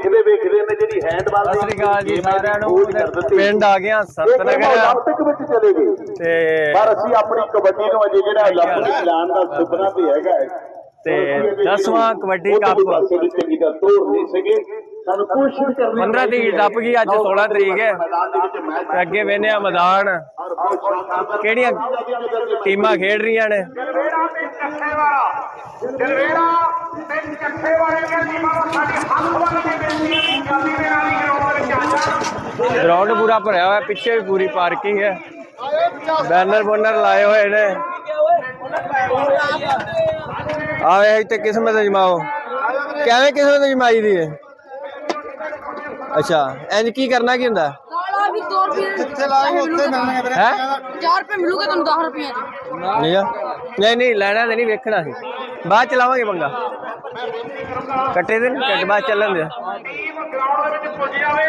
ਵੇਖਦੇ ਵੇਖਦੇ ਨੇ ਜਿਹੜੀ ਹੈਂਡਬਾਲ ਸਤਿ ਸ੍ਰੀ ਅਕਾਲ ਜੀ game ਹੈ, ਸਾਰਿਆਂ ਨੂੰ ਖੋਜ ਕਰ ਦਿੱਤੀ। ਪਿੰਡ ਆ ਗਿਆ ਇਹ game ਸੰਤਨਗਰ 올림픽 ਵਿੱਚ ਚਲੇ ਗਏ ਤੇ ਪਰ ਅਸੀਂ ਆਪਣੀ ਕਬੱਡੀ ਨੂੰ ਅਜੇ ਜਿਹੜਾ 올림픽 ਲਾਣ ਦਾ ਸੁਪਨਾ ਵੀ ਹੈਗਾ ਹੈ ਤੇ ਅਸੀਂ ਅਜੇ ਦਸਵਾਂ ਕਬੱਡੀ ਉੱਧਰਲੀ ਕੱਪ। ਪਾਸੇ ਦੀ ਚੰਗੀ ਤਰ੍ਹਾਂ ਤੋੜ ਨਹੀਂ ਸਕੇ ਸਾਨੂੰ ਕੋਸ਼ਿਸ਼ ਕਰਨੀ 15 ਤਰੀਕ ਟੱਪ ਗਈ ਅੱਜ 16 ਤਰੀਕ ਹੈ ਮੈਦਾਨ ਦੇ ਵਿੱਚ ਮੈਚ ਤੇ ਅੱਗੇ ਵੇਨੇ ਆ ਮੈਦਾਨ ਔਰ ਬਹੁਤ ਸ਼ਾਨਦਾਰ ਕਿਹੜੀਆਂ ਟੀਮਾਂ ਖੇਡ ਰਹੀਆਂ ਨੇ ਜਲਵੇੜਾ ਤੇ ਚੱਖੇ ਵਾਲਾ ਦੀਆਂ ਟੀਮਾਂ ਸਾਡੀ ਹੱਥ ਵੱਲ ਦੀ ਬੇਨਤੀ ਹੈ ਜਲਦੀ ਦੇ ਨਾਲ ਹੀ ਗਰਾਊਂਡ ਵਿੱਚ ਆ ਜਾਣ ਗਰਾਊਂਡ ਪੂਰਾ ਭਰਿਆ ਹੋਇਆ ਪਿੱਛੇ ਵੀ ਪੂਰੀ ਪਾਰਕਿੰਗ ਹੈ। ਬੈਨਰ ਬੋਨਰ ਲਾਏ ਹੋਏ ਨੇ। ਆਵੇ ਇੱਥੇ ਕਿਸਮਤ ਅਜਮਾਓ ਕਿਵੇਂ ਕਿਸਮਤ ਅਜਮਾਈ ਦੀ ਹੈ ਅੱਛਾ ਇੰਜ ਕੀ ਕਰਨਾ ਕੀ ਹੁੰਦਾ? ਕਾਲਾ ਵੀ 2 ਰੁਪਏ ਕਿੱਥੇ ਲਾਏ ਉੱਥੇ ਮਿਲਣਗੇ ਹੈ? 4 ਰੁਪਏ ਮਿਲੂਗੇ ਤੁਹਾਨੂੰ 10 ਰੁਪਏ ਚ? ਨਹੀਂ ਨਹੀਂ ਲੈਣਾ ਤੇ ਨਹੀਂ ਵੇਖਣਾ ਸੀ। ਬਾਅਦ ਚਲਾਵਾਂਗੇ ਲਾਵਾਂਗੇ ਪੰਗਾ। ਕੱਟੇ ਦੇ ਕੱਟ ਬਾਅਦ ਚੱਲਣ ਦੇ ਟੀਮ ਗਰਾਊਂਡ ਵਿੱਚ ਪੁੱਜ ਜਾਵੇ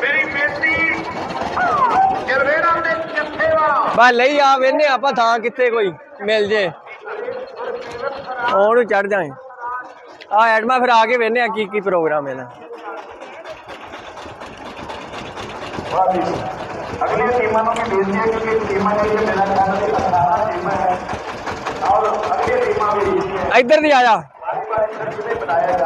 ਮੇਰੀ ਬੇਨਤੀ ਜਲਵੇੜਾ ਤੇ ਚੱਖੇ ਵਾਲਾ ਬਾ ਲਈ ਆ, ਵੇਨੇ ਆਪਾਂ ਥਾਂ ਕਿੱਥੇ ਕੋਈ ਮਿਲ ਜੇ। ਉਹਨੂੰ ਚੜ ਜਾਏ ਆ ਐਡਮਾ ਫਿਰ ਆ ਕੇ ਵੇਨੇ ਆ ਕੀ ਕੀ ਪ੍ਰੋਗਰਾਮ ਇਹਦਾ। ਅਗਲੀ ਟੀਮਾਂ ਨੂੰ ਵੀ ਬੇਨਤੀ ਹੈ ਕਿ ਟੀਮਾਂ ਜਿਹੜੀਆਂ ਮੇਰਾ ਖਿਆਲ ਹੈ 18 ਟੀਮਾਂ ਹੈ। ਔਰ ਅਗਲੀ ਟੀਮਾਂ ਵੀ ਇੱਧਰ ਨਹੀਂ ਆਇਆ। ਜਾ ਜਿਵੇਂ ਬਣਾਇਆ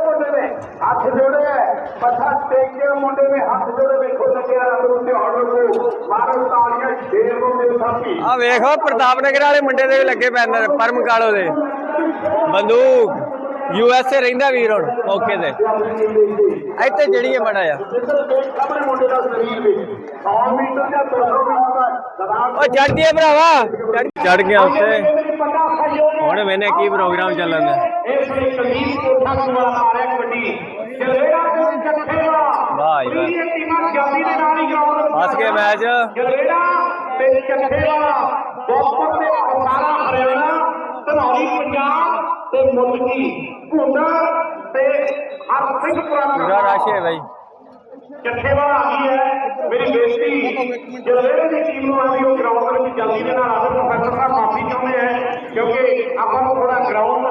ਮੁੰਡੇ ਨੇ ਹੱਥ ਜੋੜੇ ਹੈ ਮੱਥਾ ਟੇਕਿਆ ਮੁੰਡੇ ਨੇ ਹੱਥ ਜੋੜੇ ਵੇਖੋ ਲੱਗਿਆ ਰੰਗ ਉੱਤੇ ਆਰਡਰ ਕੋ ਮਾਰੋ ਤਾਲੀਆਂ ਸ਼ੇਰ ਨੂੰ ਮੇਰੇ ਸਾਥੀ ਆ ਵੇਖੋ, ਪ੍ਰਤਾਪ ਨਗਰ ਵਾਲੇ ਮੁੰਡੇ ਦੇ ਵੀ ਲੱਗੇ ਬੈਨਰ ਪਰਮ ਕਾਲੋ ਦੇ। ਬੰਦੂਕ ਯੂ ਐਸ ਏ ਰਹਿੰਦਾ ਵੀਰ ਹੁਣ, ਮੌਕੇ ਤੇ। ਇੱਥੇ ਜਿਹੜੀ ਹੈ ਮੜਾ ਆ। ਸਾਹਮਣੇ ਮੁੰਡੇ ਦਾ ਸਰੀਰ ਵੀ 100 ਮੀਟਰ ਜਾਂ 200 ਉਹ ਚੜ ਗਿਆ ਭਰਾਵਾ ਚੜ ਗਿਆ ਉੱਤੇ। ਹੁਣ ਮੈਨੇ ਕੀ ਪ੍ਰੋਗਰਾਮ ਚੱਲਣ ਦਾ ਵਾਹ ਜੀ ਵਾਹ। ਇਹ ਟੀਮਾਂ ਜਲਦੀ ਦੇ ਨਾਲ ਹੀ ਗਰਾਊਂਡ ਫਸ ਗਏ ਮੈਚ ਜਲਵੇੜਾ ਤੇ ਚੱਠੇਵਾ ਬੋਪਰ ਤੇ ਅਸਾਰਾ ਹਰਿਆਣਾ ਧਨੌਲੀ ਪੰਜਾਬ ਤੇ ਮੁਲਕੀ ਭੁੰਡਾ ਤੇ ਹਰਸਿੰਘਪੁਰਾ ਪੂਰਾ ਰਸ਼ ਹੈ ਬਾਈ ਚੱਠੇਵਾਲ ਆ ਗਈ ਹੈ ਮੇਰੀ ਬੇਨਤੀ ਜਲਵੇੜੇ ਦੀ ਟੀਮ ਨੂੰ ਆਦੀ ਉਹ ਗਰਾਊਂਡ ਦੇ ਵਿੱਚ ਜਲਦੀ ਦੇ ਨਾਲ ਆਵੇ ਪ੍ਰੋਫੈਸਰ ਸਾਹਿਬ ਮਾਫੀ ਚਾਹੁੰਦੇ ਹੈ ਕਿਉਂਕਿ ਆਪਾਂ ਨੂੰ ਥੋੜਾ ਗਰਾਊਂਡ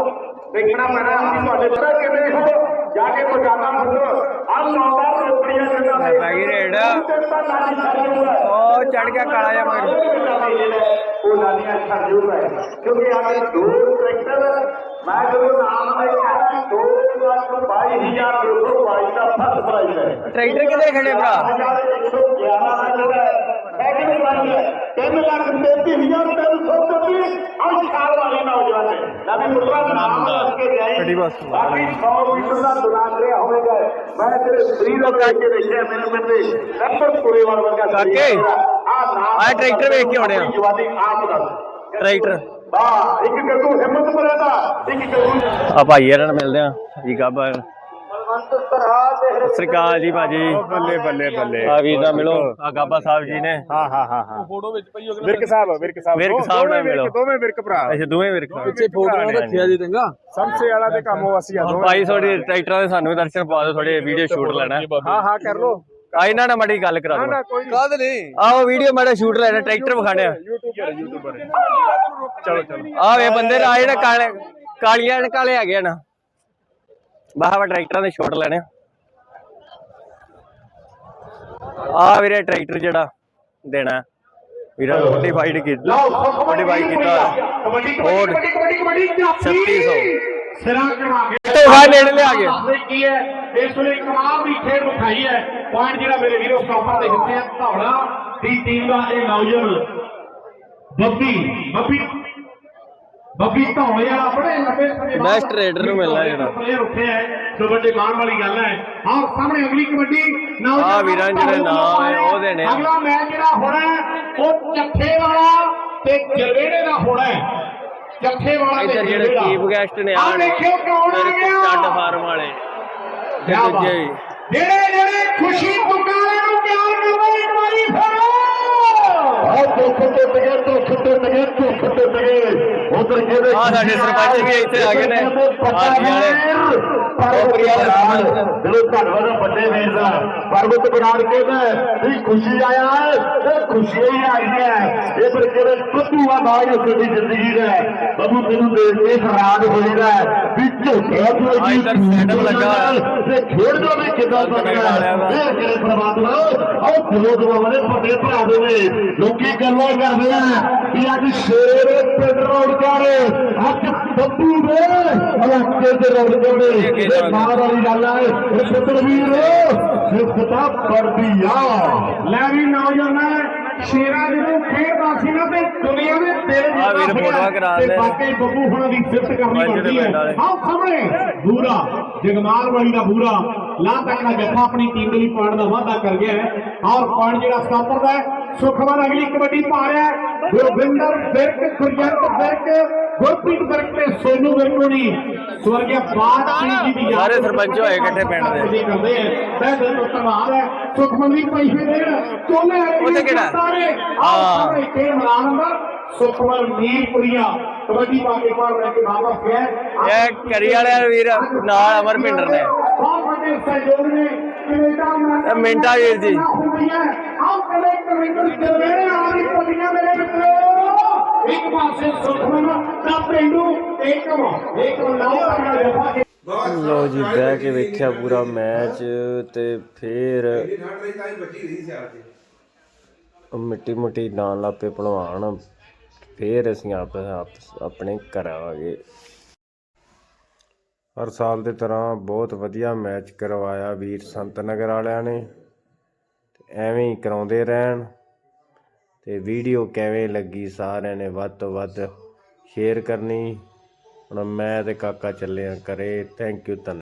ਦੇਖਣਾ ਪੈਣਾ ਅਸੀਂ ਤੁਹਾਡੇ ਪਤਾ ਕਿਵੇਂ ਹੋ ਜਾ ਕੇ ਪਹੁੰਚਾਣਾ ਫੁੱਟ ਆ ਸ਼ਾਨਦਾਰ ਰੋਕੜੀਆਂ ਜਿੰਦਾ ਦੇ ਪੈ ਗਈ ਰੇਡ। ਉਹ ਚੜ ਗਿਆ ਕਾਲਾ ਜਿਹਾ ਮਗਰ ਉਹ ਲਾਲੀਆਂ ਛੱਡ ਜੂਗਾ ਕਿਉਂਕਿ ਆਗੇ ਦੋ ਟਰੈਕਟਰ ਮੈਂ ਜਦੋਂ ਨਾਮ ਲਿਆ ਦੋ ਲੱਖ 22222 ਦਾ ਫਸਟ ਪ੍ਰਾਈਜ਼ ਹੈ ਟਰੈਕਟਰ ਕਿੱਧਰ ਖੜੇ ਭਰਾ ਤਿੰਨ ਲੱਖ ਤੇਤੀ ਹਜ਼ਾਰ ਤਿੰਨ ਸੌ ਚੌਵੀ ਅੱਜ ਸਾਲ ਵਾਲੇ ਨੌਜਵਾਨ ਨੇ ਨਵੀਂ ਮੁਰਗਾ ਨਾਮ ਰੱਖ ਕੇ ਜਾਏ ਛੱਡੀ ਬਸ। ਬਾਕੀ 100 ਮੀਟਰ ਦਾ ਦੁਰਾਨ ਰਿਹਾ ਹੋਵੇਗਾ ਮੈਂ ਤੇਰੇ ਸਰੀਰ ਦਾ ਕਹਿ ਕੇ ਦੇਖਿਆ ਮੇਰੇ ਬੰਦੇ ਲੱਭਰ ਪੂਰੇ ਵਾਰ ਵਰਗਾ ਕਾਕੇ, ਆ ਨਾਮ ਆਹ ਟਰੈਕਟਰ ਵੇਖ ਕੇ ਆਉਣੇ ਆ। ਜਵਾਨੀ ਆਪ ਦੱਸ ਟਰੈਕਟਰ ਵਾਹ ਇੱਕ ਗੱਗੂ ਹਿੰਮਤ ਮਰੇਦਾ ਇੱਕ ਗੱਗੂ ਆ ਭਾਈ ਇਹਨਾਂ ਨਾਲ ਮਿਲਦੇ ਆ ਜੀ ਗੱਬਾ ਬਲਵੰਤ ਸਰਾ ਤੇ ਸਤਿ ਸ੍ਰੀ ਅਕਾਲ ਜੀ ਭਾਜੀ। ਬੱਲੇ ਬੱਲੇ ਬੱਲੇ। ਆ ਵੀਰ ਦਾ ਮਿਲੋ। ਆ ਗੱਬਾ ਸਾਹਿਬ ਜੀ ਨੇ। ਹਾਂ ਹਾਂ ਹਾਂ ਹਾਂ। ਫੋਟੋ ਵਿੱਚ ਪਈ ਵਿਰਕ ਸਾਹਿਬ ਵਿਰਕ ਸਾਹਿਬ। ਵਿਰਕ ਦੋ- ਸਾਹਿਬ ਨਾਲ ਦੋਵੇਂ ਮਿਲੋ। ਵਿਰਕ, ਦੋਵੇਂ ਵਿਰਕ ਭਰਾ। ਅੱਛਾ ਦੋਵੇਂ ਵੀਰ ਪਿੱਛੇ ਫੋਟੋਆਂ ਰੱਖਿਆ ਜੀ ਚੰਗਾ ਸਮਸੇ ਵਾਲਾ ਤੇ ਕੰਮ ਵਾਸੀ ਆ ਦੋਵੇਂ ਭਾਈ ਥੋੜੀ ਟਰੈਕਟਰਾਂ ਦੇ ਸਾਨੂੰ ਵੀ ਦਰਸ਼ਨ ਪਾ ਦਿਓ ਥੋੜੇ ਵੀਡੀਓ ਸ਼ੂਟ ਲੈਣਾ। ਹਾਂ ਹਾਂ ਕਰ ਲੋ ਆ ਇਹਨਾਂ ਨਾਲ ਮੜੀ ਗੱਲ ਕਰਾ ਦਿਓ ਕੋਈ ਕਾਦ ਨਹੀਂ ਆਓ ਵੀਡੀਓ ਮਾੜਾ ਸ਼ੂਟ ਲੈਣਾ ਟਰੈਕਟਰ ਵਿਖਾਣੇ ਆ। ਯੂਟਿਊਬਰ ਯੂਟਿਊਬਰ ਚਲੋ ਚਲੋ। ਆ ਵੇ ਬੰਦੇ ਆ ਜਿਹੜੇ ਕਾਲੇ ਕਾਲੀਆਂ ਨੇ ਕਾਲੇ ਹੈਗੇ ਨਾ। ਬਾਹਰ ਟਰੈਕਟਰਾਂ ਦੇ ਸ਼ੂਟ ਲੈਣੇ ਆ। ਵੀਰੇ ਟਰੈਕਟਰ ਜਿਹੜਾ ਦੇਣਾ। ਵੀਰਾਂ ਮੋਡੀਫਾਈਡ ਕੀਤਾ। ਮੋਡੀਫਾਈ ਕੀਤਾ। ਕਬੱਡੀ ਹੋਰ ਕਬੱਡੀ ਕਬੱਡੀ ਕਬੱਡੀ 3600 ਸਿਰਾਂ ਕਮਾ ਕੇ ਤੋਂ ਬਾਹਰ ਨੇੜੇ ਲਿਆ ਦੱਸਦੇ ਕੀ ਹੈ? ਇਸ ਵੇਲੇ ਕਮਾਲ ਦੀ ਖੇਡ ਵਿਖਾਈ ਹੈ ਪੁਆਇੰਟ ਜਿਹੜਾ ਮੇਰੇ ਵੀਰੋ ਸਟਾਪਰ ਦੇ ਹਿੱਸੇ ਹੈ ਧੌਲਾ ਦੀ ਟੀਮ ਦਾ ਇਹ ਨੌਜਵਾਨ ਬੱਬੀ ਬੱਬੀ ਬੱਬੀ ਧੌਲੇ ਵਾਲਾ ਬੜੇ ਲੰਬੇ ਸਮੇਂ ਬਾਅਦ Best raider ਨੂੰ ਮਿਲਣਾ ਜਿਹੜਾ। player ਉੱਠੇ ਹੈ ਸੋ ਵੱਡੇ ਮਾਣ ਵਾਲੀ ਗੱਲ ਹੈ। ਆਹ ਸਾਹਮਣੇ ਅਗਲੀ ਕਬੱਡੀ ਨੌਜਵਾਨ ਆਹ ਵੀਰਾਂ ਜਿਹੜੇ ਨਾਮ ਹੈ ਉਹ ਦੇਣੇ ਆ। ਅਗਲਾ ਮੈਚ ਜਿਹੜਾ ਹੋਣਾ ਹੈ, ਉਹ ਚੱਠੇ ਵਾਲਾ ਤੇ ਜਲਵੇੜੇ ਦਾ ਹੋਣਾ ਹੈ। ਚੱਠੇ ਵਾਲਾ ਤੇ ਇੱਧਰ ਜਿਹੜੇ। ਚੀਫ ਗੈਸਟ ਨੇ ਆਣ ਦੇਖਿਓ ਕੌਣ ਆ ਗਿਆ। ਸਟੱਡ ਫਾਰਮ ਵਾਲੇ। ਜਿਹੜੇ ਜਿਹੜੇ ਖੁਸ਼ੀ ਪੁਕਾਰੇ ਨੂੰ ਪਿਆਰ ਕਰੋ ਇੱਕ ਵਾਰੀ ਫੜੋ। ਉਧਰ ਜਿਹੜੇ ਆਹ ਸਾਡੇ ਸਰਪੰਚ ਵੀ ਇੱਥੇ ਆ ਗਏ ਨੇ। ਆਰਮੀ ਵਾਲੇ। ਪਰਬਤ ਬਰਾੜ ਦਿਲੋਂ ਧੰਨਵਾਦ ਆ ਵੱਡੇ ਵੀਰ ਦਾ। ਪਰਬਤ ਬਰਾੜ ਕੇ ਨਾ ਖੁਸ਼ੀ ਆਇਆ ਹੈ ਇਹ ਖੁਸ਼ੀ ਹੀ ਆਈ ਹੈ। ਇਹ ਫਿਰ ਕਿਹੜੇ ਕੱਦੂ ਆ ਬਾਈ ਸਾਡੀ ਜ਼ਿੰਦਗੀ ਦਾ ਬਾਬੂ ਮੈਨੂੰ ਦੇਖ ਕੇ ਹੈਰਾਨ ਹੋਈਦਾ ਵੀ ਇੱਧਰ setup ਲੱਗਾ ਹੋਇਆ। ਤੇ ਖੇਡ ਦਾ ਵੀ ਕਿੱਦਾਂ ਬਣਦਾ ਇਹ ਕਿਹੜੇ ਪ੍ਰਮਾਤਮਾ ਆਹ ਦਿਲੋਂ ਦਵਾਵਾਂ ਦੇ ਵੱਡੇ ਭਰਾ ਦੇ ਨੇ ਲੋਕੀ ਗੱਲਾਂ ਕਰਦੇ ਆ ਵੀ ਅੱਜ ਸ਼ੇਰ ਪਿੰਡ ਰੋਡ ਜਾਰੇ ਅੱਜ ਬੱਬੂ ਦੇ ਇਲਾਕੇ ਦੇ ਰੋਡ ਜਾਰੇ ਇਹ ਮਾਂ ਵਾਲੀ ਗੱਲ ਹੈ ਇਹ ਪੁੱਤਰ ਵੀਰ ਸਿਫਤਾ ਪੜਦੀ ਆ ਲੈ ਵੀ ਨੌਜਵਾਨਾਂ ਸ਼ੇਰਾ ਜਦੋਂ ਖੇਡਦਾ ਸੀ ਨਾ ਤੇ ਦੁਨੀਆ ਦੇ ਦਿਲ ਆਹ ਵੀਰ ਫੋਟੋਆਂ ਕਰਾ ਦੇ। ਵਾਕਈ ਬੱਬੂ ਹੁਣਾਂ ਦੀ ਸਿਫਤ ਕਰਨੀ ਦੇ ਬਣਦੀ ਹੈ। ਆਓ ਸਾਹਮਣੇ ਬੂਰਾ। ਜਗਮਾਲ ਵਾਲੀ ਦਾ ਬੂਰਾ। ਲਾ ਤੱਕ ਦਾ ਜੱਫਾ ਆਪਣੀ ਟੀਮ ਦੇ ਲਈ ਪਾਉਣ ਦਾ ਵਾਅਦਾ ਕਰ ਗਿਆ ਹੈ। ਔਰ ਪੁਆਇੰਟ ਜਿਹੜਾ ਸਟਾਪਰ ਦਾ ਹੈ ਸੁਖਮਨ ਅਗਲੀ ਕਬੱਡੀ ਪਾ ਰਿਹਾ ਹੈ। ਗੁਰਵਿੰਦਰ ਵਿਰਕ ਗੁਰਜੰਤ ਵਿਰਕ ਗੁਰਪ੍ਰੀਤ ਵਿਰਕ ਸੋਨੂ ਵਿਰਕੋਣੀ ਸਵਰਗਿਆ ਬਾਦ ਸਿੰਘ ਜੀ ਦੀ ਸਾਰੇ ਸਰਪੰਚ ਹੋਏ ਇਕੱਠੇ ਪਿੰਡ ਦੇ। ਕਰਦੇ ਆ ਤੈ ਦਿਲ ਤੋਂ ਧੰਨਵਾਦ ਹੈ। ਸੁਖਮਨ ਦੀ ਪੈਸੇ ਦੇਣ ਚੋਲੇ ਉਹਦੇ ਕਿਹੜਾ? ਹਾਂ। ਇੱਥੇ ਮਰਾ ਨੰਬਰ ਸੁਖਮਨ ਨੀਲਪੁਰੀਆ ਕਬੱਡੀ ਪਾ ਕੇ ਪਾਰ ਲੈ ਕੇ ਵਾਪਸ ਗਿਆ ਇਹ ਕਰੀ ਵਾਲੇ ਵੀਰ ਨਾਲ ਅਮਰ ਭਿੰਡਰ ਨੇ ਬਹੁਤ ਵੱਡੇ ਸਹਿਯੋਗ ਨੇ। ਕੈਨੇਡਾ ਇਹ ਮਿੰਟਾ ਵੀਰ ਜੀ। ਆਓ ਕਲੇ ਕਮਿੰਦਰ ਚਲਵੇੜੇ ਆਲੀ ਪੱਲੀਆਂ ਮੇਰੇ ਮਿੱਤਰੋ ਇੱਕ ਪਾਸੇ ਸੁਖਮਨ ਦਾ ਪਿੰਡੂ। ਲੋ ਜੀ, ਬਹਿ ਕੇ ਵੇਖਿਆ ਪੂਰਾ ਮੈਚ ਤੇ ਫੇਰ ਮਿੱਟੀ ਮੁੱਟੀ ਨਾਲ ਲਾਪੇ ਭਲਵਾਨ, ਫੇਰ ਅਸੀਂ ਆਪਸ ਆਪ- ਆਪਣੇ ਘਰ ਆ ਗਏ ਹਰ ਸਾਲ ਦੀ ਤਰ੍ਹਾਂ ਬਹੁਤ ਵਧੀਆ ਮੈਚ ਕਰਵਾਇਆ ਵੀਰ ਸੰਤ ਨਗਰ ਵਾਲਿਆਂ ਨੇ। ਐਵੇਂ ਹੀ ਕਰਾਉਂਦੇ ਰਹਿਣ ਤੇ ਵੀਡੀਓ ਕਿਵੇਂ ਲੱਗੀ ਸਾਰਿਆਂ ਨੇ ਵੱਧ ਤੋਂ ਵੱਧ ਸ਼ੇਅਰ ਕਰਨੀ। ਹੁਣ ਮੈਂ ਤੇ ਕਾਕਾ ਚੱਲੇ ਆ ਕਰੇ ਥੈਂਕ ਯੂ ਧੰਨ